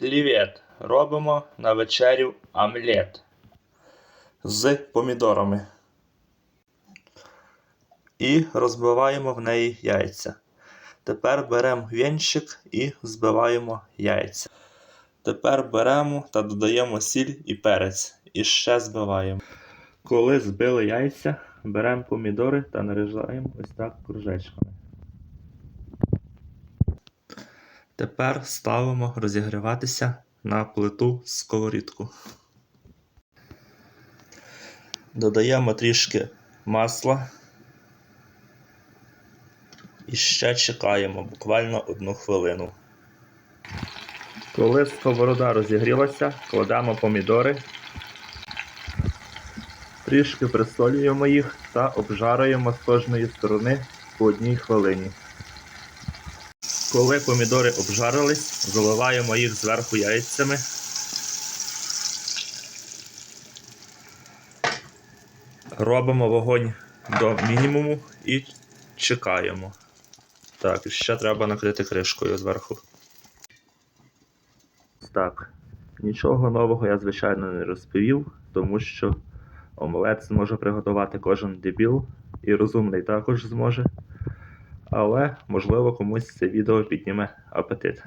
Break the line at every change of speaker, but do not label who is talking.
привіт! Робимо на вечерю омлет з помідорами. І розбиваємо в неї яйця. Тепер беремо вінчик і збиваємо яйця. Тепер беремо та додаємо сіль і перець. І ще збиваємо. Коли збили яйця, беремо помідори та нарізаємо ось так кружечками. Тепер ставимо розігріватися на плиту сковорідку. Додаємо трішки масла. І ще чекаємо буквально одну хвилину. Коли сковорода розігрілася, кладемо помідори, трішки присолюємо їх та обжарюємо з кожної сторони по одній хвилині. Коли помідори обжарились, заливаємо їх зверху яйцями. Робимо вогонь до мінімуму і чекаємо. Так, ще треба накрити кришкою зверху. Так, нічого нового я, звичайно, не розповів, тому що омлет зможе приготувати кожен дебіл і розумний також зможе. Але, можливо, комусь це відео підніме апетит.